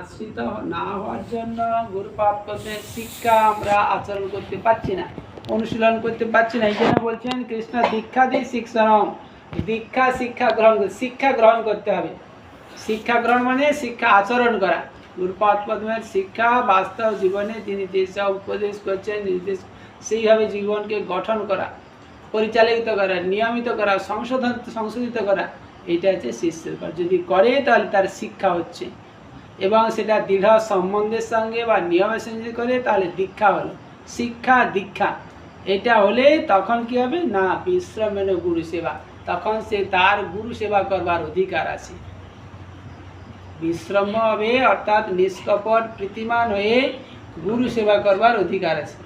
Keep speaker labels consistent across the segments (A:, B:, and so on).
A: আশ্রিত না হওয়ার জন্য গুরুপাত পদ্মের শিক্ষা আমরা আচরণ করতে পারছি না, অনুশীলন করতে পারছি না। এই জন্য বলছেন, কৃষ্ণ দীক্ষা দিয়ে শিক্ষণ দীক্ষা, শিক্ষা গ্রহণ শিক্ষা গ্রহণ করতে হবে। শিক্ষা গ্রহণ মানে শিক্ষা আচরণ করা। গুরুপাদ পদ্মের শিক্ষা বাস্তব জীবনে তিনি যেসব উপদেশ করছেন, নির্দেশ, সেইভাবে জীবনকে গঠন করা, পরিচালিত করা, নিয়মিত করা, সংশোধন, সংশোধিত করা এটা হচ্ছে শিষ্যের যদি করে তাহলে তার শিক্ষা হচ্ছে। এবং সেটা দৃঢ় সম্বন্ধের সঙ্গে বা নিয়মের সঙ্গে যদি করে তাহলে দীক্ষা হলো। শিক্ষা দীক্ষা। এটা হলে তখন কি হবে? না বিশ্রামের গুরু সেবা। তখন সে তার গুরু সেবা করবার অধিকার আছে। বিশ্রম হবে অর্থাৎ নিষ্কপট প্রীতিমান হয়ে গুরু সেবা করবার অধিকার আছে।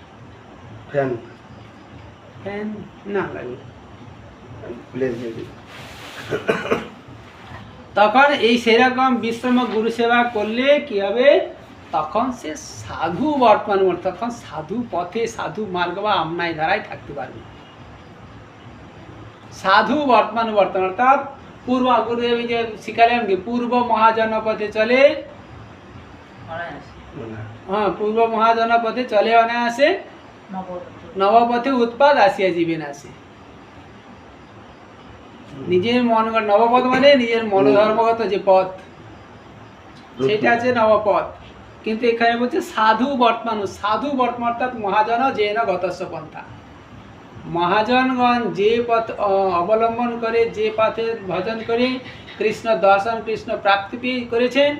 B: ফ্যান।
A: ফ্যান না লাগবে। তখন এই সেরকম বিশ্রম গুরু সেবা করলে কি হবে? তখন সে সাধু বর্তমান তখন সাধু পথে সাধু মার্গ বা আমনায় ধারায় থাকতে পারবে। সাধু বর্তমান বর্তমান অর্থাৎ পূর্ব গুরুদেব যে শিখালেন কি পূর্ব মহাজনপথে চলে হ্যাঁ পূর্ব মহাজনপথে চলে অনায়াসে নবপথে। উৎপাদ আসিয়া জীবেন আসে। নিজের মন নবপথ মানে নিজের মনোধর্মগত যে পথ সেটা আছে নবপথ। কিন্তু এখানে বলছে সাধু বর্তমান সাধু বর্তমান অর্থাৎ মহাজন যে না গতস্য পন্থা। মহাজনগণ যে পথ অবলম্বন করে যে পথে ভজন করে কৃষ্ণ দর্শন কৃষ্ণ প্রাপ্তি করেছেন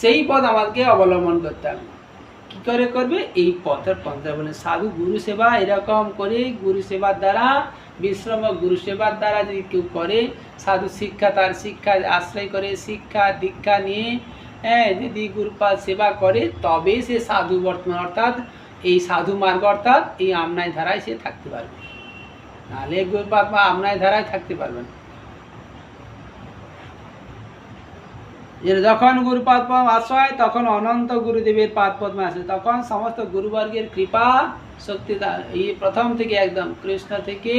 A: সেই পথ আমাদেরকে অবলম্বন করতে হবে। কি করে করবে? এই পথের পন্থা বলে সাধু গুরু সেবা এরকম করে গুরু সেবার দ্বারা বিশ্রম গুরু সেবার দ্বারা যদি কেউ করে, সাধু শিক্ষা তার শিক্ষা, আশ্রয় করে, শিক্ষা, দীক্ষা নিয়ে হ্যাঁ যদি গুরুপাল সেবা করে, তবে সে সাধু বর্তমান অর্থাৎ এই সাধু মার্গ অর্থাৎ এই আমনায় ধারায় সে থাকতে পারবে। নাহলে গুরুপাল বা আমনায় ধারায় থাকতে পারবে না। যখন গুরুপাদ পদ্ম আশ্রয়, তখন অনন্ত গুরুদেবের পাদ পদ্মে আসে। তখন সমস্ত গুরুবর্গের কৃপা, শক্তি এই প্রথম থেকে একদম কৃষ্ণ থেকে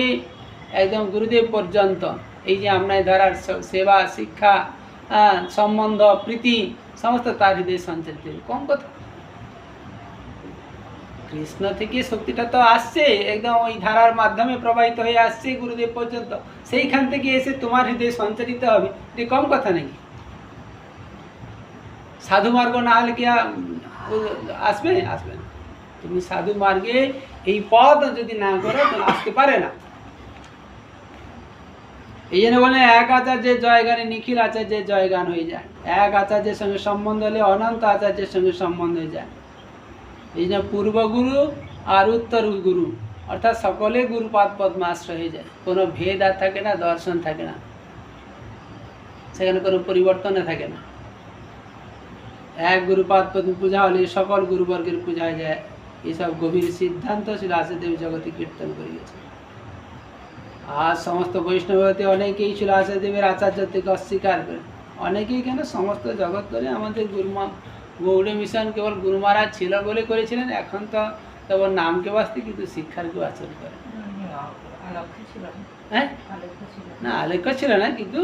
A: একদম গুরুদেব পর্যন্ত। এই যে আমনায় ধরার সেবা, শিক্ষা সম্বন্ধ, প্রীতি, সমস্ত তার হৃদয়ে সঞ্চারিত। কম কথা? কৃষ্ণ থেকে শক্তিটা তো আসছে, একদম ওই ধারার মাধ্যমে প্রবাহিত হয়ে আসছে গুরুদেব পর্যন্ত। সেইখান থেকে এসে তোমার হৃদয়ে সঞ্চারিত হবে। এটি কম কথা নাকি? সাধু মার্গ না হলে কি আসবে? আসবে না। তুমি সাধু মার্গে এই পথ যদি না করো, তাহলে আসতে পারে না। এই জন্য বলে, এক আচার্যের জয়গানে নিখিল আচার্যের জয়গান হয়ে যায়। এক আচার্যের সঙ্গে সম্বন্ধ হলে অনন্ত আচার্যের সঙ্গে সম্বন্ধ হয়ে যায়। এই জন্য পূর্বগুরু আর উত্তর গুরু অর্থাৎ সকলে গুরুপাদ পদ্মে আশ্রয় হয়ে যায়। কোনো ভেদ আর থাকে না, দর্শন থাকে না। সেখানে কোনো পরিবর্তন থাকে না। এক গুরুপাদ পদ্ম পূজা হলে সকল গুরুবর্গের পূজা হয়ে যায়। এসব গভীর সিদ্ধান্ত ছিল আশাদেব জগতে কীর্তন করে গেছে আর সমস্ত বৈষ্ণবতে অনেকেই ছিল আচার্যদেবের আচার্য থেকে অস্বীকার করে অনেকেই কেন? সমস্ত জগৎ করে আমাদের গুরুমা গৌড়ে মিশন কেবল গুরু মহারাজ ছিল বলে করেছিলেন এখন তো তখন নামকে বাঁচতে কিন্তু শিক্ষার কেউ আচরণ করে হ্যাঁ? না আলেখ্য ছিল না কিন্তু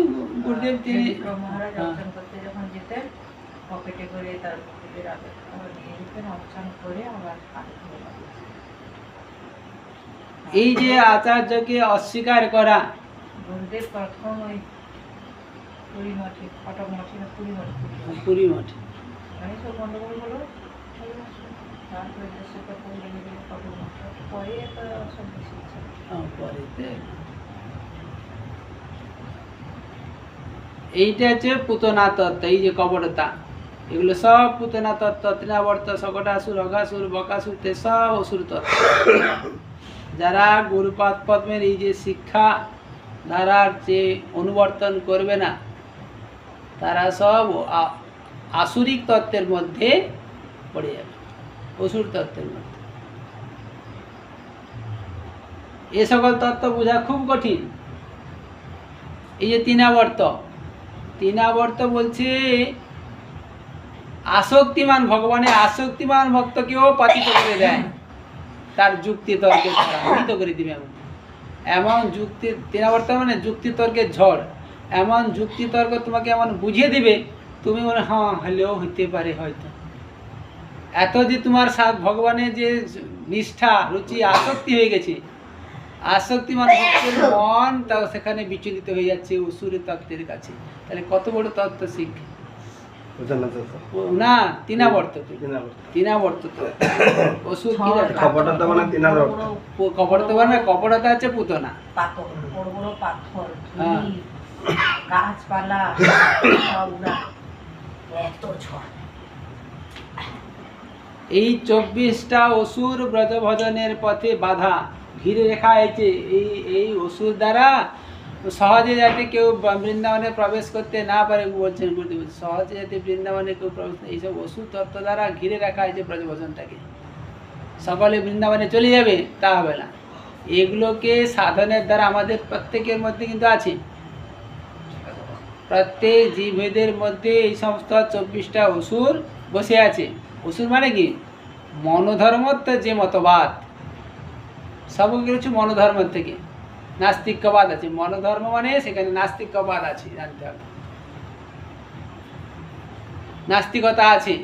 A: গুরুদেব তিনি
C: মহারাজ। করতে যখন যেতেন পকেটে করে তার পকেটে রাখে আবার নিয়ে অর্চন করে আবার
A: এই যে আচার্যকে অস্বীকার করা।
C: গুরুদেব প্রথম ওই পুরী মঠে কটক মঠে না পুরী মঠে
A: পুরী মঠে।
C: মানে সব গন্ডগোল হলো তারপরে দেশে তো পড়ে গেলে কটক মঠে। পরে সব
A: পরেতে। এইটা হচ্ছে পুতনা তত্ত্ব এই যে কবরতা এগুলো সব পুতনা তত্ত্ব তৃণাবর্ত সকটাসুর অঘাসুর বকাসুর তে সব অসুর তত্ত্ব। যারা গুরুপাদ পদ্মের এই যে শিক্ষা ধারার যে অনুবর্তন করবে না, তারা সব আসুরিক তত্ত্বের মধ্যে পড়ে যাবে, অসুর তত্ত্বের মধ্যে। এ সকল তত্ত্ব বোঝা খুব কঠিন। এই যে তিনাবর্ত তিনাবর্ত বলছে আসক্তিমান ভগবানের আসক্তিমান ভক্তকেও পাতিত করে দেয়। তার যুক্তি দ্বারা মৃত করে দিবে এমন। এমন যুক্তি তিনাবর্ত মানে যুক্তি তর্কের ঝড়। এমন যুক্তি তর্ক তোমাকে এমন বুঝিয়ে দিবে, তুমি বলে হ্যাঁ হলেও হইতে পারে হয়তো। এত যে তোমার ভগবানের যে নিষ্ঠা, রুচি, আসক্তি হয়ে গেছে আসক্তি মানে ভক্তের মন তাও সেখানে বিচলিত হয়ে যাচ্ছে, অসুরের তত্ত্বের কাছে। তাহলে কত বড় তত্ত্ব
B: বুঝলেন না
A: তিনাবর্ত তিনাবর্ত তো। কি
B: তো মানে
A: আছে পুতনা।
C: পাথর বড় বড় পাথর। গাছপালা সব এত ঝড়।
A: এই চব্বিশটা অসুর ব্রজভজনের পথে বাধা। ঘিরে রেখা হয়েছে এই এই অসুর দ্বারা সহজে যাতে কেউ বৃন্দাবনে প্রবেশ করতে না পারে বলছেন সহজে যাতে বৃন্দাবনে কেউ প্রবেশ এইসব ওষুধ তত্ত্ব দ্বারা ঘিরে রাখা হয়েছে ব্রজভজনটাকে সকলে বৃন্দাবনে চলে যাবে, তা হবে না। এগুলোকে সাধনের দ্বারা আমাদের প্রত্যেকের মধ্যে কিন্তু আছে। প্রত্যেক জীবেদের মধ্যে এই সমস্ত চব্বিশটা অসুর বসে আছে। অসুর মানে কি? মনোধর্মত্ব যে মতবাদ। সব কিছু মনোধর্ম থেকে। নাস্তিক্যবাদ আছে মনোধর্ম মানে সেখানে নাস্তিক্যবাদ আছে জানতে হবে। নাস্তিকতা আছে।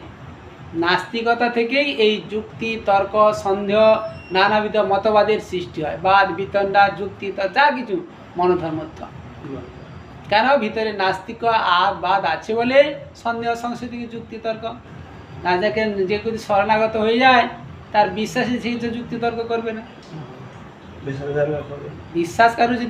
A: নাস্তিকতা থেকেই এই যুক্তি তর্ক সন্দেহ নানাবিধ মতবাদের সৃষ্টি হয়। বাদ বিতণ্ডা যুক্তি তর্ক, যা কিছু মনোধর্মত্ব কেন? ভিতরে নাস্তিক আর বাদ আছে বলে সন্দেহ থেকে যুক্তি তর্ক। না যাকে যে যদি শরণাগত হয়ে যায় তার বিশ্বাসী সেই তো যুক্তি তর্ক করবে না।
B: বিশ্বাস
A: কারও যদি